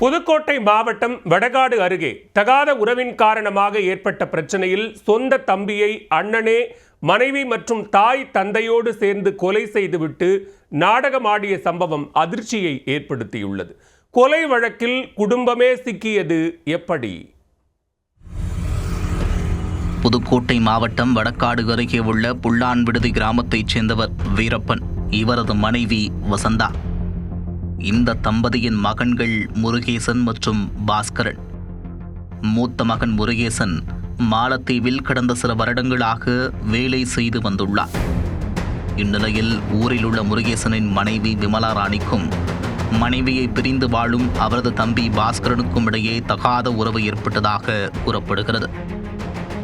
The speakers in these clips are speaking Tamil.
புதுக்கோட்டை மாவட்டம் வடகாடு அருகே தகாத உறவின் காரணமாக ஏற்பட்ட பிரச்சனையில் சொந்த தம்பியை அண்ணனே மனைவி மற்றும் தாய் தந்தையோடு சேர்ந்து கொலை செய்துவிட்டு நாடகமாடிய சம்பவம் அதிர்ச்சியை ஏற்படுத்தியுள்ளது. கொலை வழக்கில் குடும்பமே சிக்கியது எப்படி? புதுக்கோட்டை மாவட்டம் வடக்காடு அருகே உள்ள புல்லான் விடுதி கிராமத்தைச் சேர்ந்தவர் வீரப்பன். இவரது மனைவி வசந்தா. இந்த தம்பதியின் மகன்கள் முருகேசன் மற்றும் பாஸ்கரன். மூத்த மகன் முருகேசன் மாலத்தீவில் கடந்த சில வருடங்களாக வேலை செய்து வந்துள்ளார். இந்நிலையில் ஊரில் உள்ள முருகேசனின் மனைவி விமலா ராணிக்கும் மனைவியை பிரிந்து வாழும் அவரது தம்பி பாஸ்கரனுக்கும் இடையே தகாத உறவு ஏற்பட்டதாக கூறப்படுகிறது.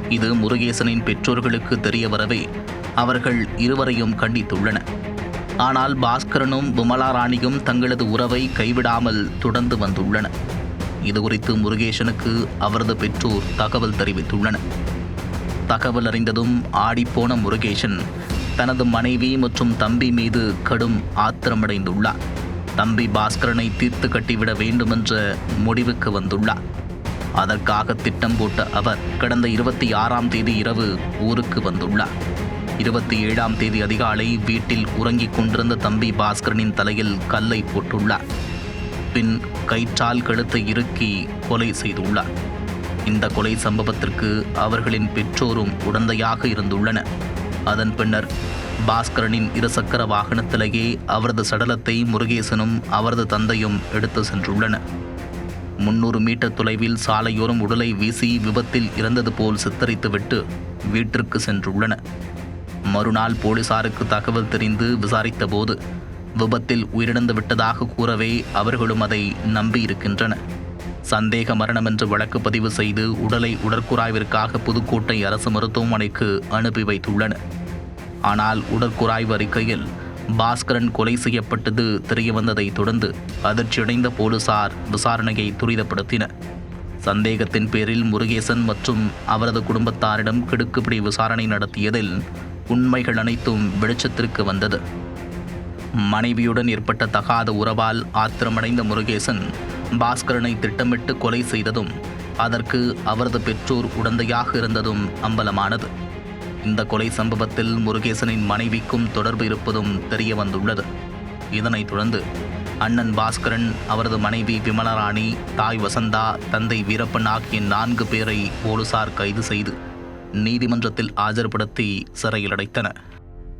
இது முருகேசனின் பெற்றோர்களுக்கு தெரிய வரவே அவர்கள் இருவரையும் கண்டித்துள்ளனர். ஆனால் பாஸ்கரனும் விமலா ராணியும் தங்களது உறவை கைவிடாமல் தொடர்ந்து வந்துள்ளனர் இதுகுறித்து முருகேசனுக்கு அவரது பெற்றோர் தகவல் தெரிவித்துள்ளனர். தகவல் அறிந்ததும் ஆடிப்போன முருகேசன் தனது மனைவி மற்றும் தம்பி மீது கடும் ஆத்திரமடைந்துள்ளார். தம்பி பாஸ்கரனை தீர்த்து கட்டிவிட வேண்டுமென்ற முடிவுக்கு வந்துள்ளார். அதற்காக திட்டம் போட்ட அவர் கடந்த இருபத்தி ஆறாம் தேதி இரவு ஊருக்கு வந்துள்ளார். இருபத்தி ஏழாம் தேதி அதிகாலை வீட்டில் உறங்கிக் கொண்டிருந்த தம்பி பாஸ்கரனின் தலையில் கல்லை போட்டுள்ளார். பின் கயிற்றால் கழுத்தை இறுக்கி கொலை செய்துள்ளார். இந்த கொலை சம்பவத்திற்கு அவர்களின் பெற்றோரும் உடந்தையாக இருந்துள்ளனர். அதன் பின்னர் பாஸ்கரனின் இருசக்கர வாகனத்திலேயே அவரது சடலத்தை முருகேசனும் அவரது தந்தையும் எடுத்து சென்றுள்ளனர். முன்னூறு மீட்டர் தொலைவில் சாலையோரம் உடலை வீசி விபத்தில் இறந்தது போல் சித்தரித்துவிட்டு வீட்டிற்கு சென்றுள்ளனர். மறுநாள் போலீசாருக்கு தகவல் தெரிந்து விசாரித்தபோது விபத்தில் உயிரிழந்து விட்டதாக கூறவே அவர்களும் அதை நம்பியிருக்கின்றனர். சந்தேக மரணம் என்று வழக்கு பதிவு செய்து உடலை உடற்குறாய்விற்காக புதுக்கோட்டை அரசு மருத்துவமனைக்கு அனுப்பி வைத்துள்ளனர். ஆனால் உடற்குறாய்வு அறிக்கையில் பாஸ்கரன் கொலை செய்யப்பட்டது தெரியவந்ததை தொடர்ந்து அதிர்ச்சியடைந்த போலீசார் விசாரணையை துரிதப்படுத்தினர். சந்தேகத்தின் பேரில் முருகேசன் மற்றும் அவரது குடும்பத்தாரிடம் கிடுக்குப்பிடி விசாரணை நடத்தியதில் உண்மைகள் அனைத்தும் வெளிச்சத்திற்கு வந்தது. மனைவியுடன் ஏற்பட்ட தகாத உறவால் ஆத்திரமடைந்த முருகேசன் பாஸ்கரனை திட்டமிட்டு கொலை செய்ததும் அதற்கு அவரது பெற்றோர் உடந்தையாக இருந்ததும் அம்பலமானது. இந்த கொலை சம்பவத்தில் முருகேசனின் மனைவிக்கும் தொடர்பு இருப்பதும் தெரிய வந்துள்ளது. இதனைத் தொடர்ந்து அண்ணன் பாஸ்கரன் அவரது மனைவி விமலராணி தாய் வசந்தா தந்தை வீரப்பன் ஆகிய நான்கு பேரை போலீசார் கைது செய்து நீதிமன்றத்தில் ஆஜர்படுத்தி சிறையில் அடைத்தன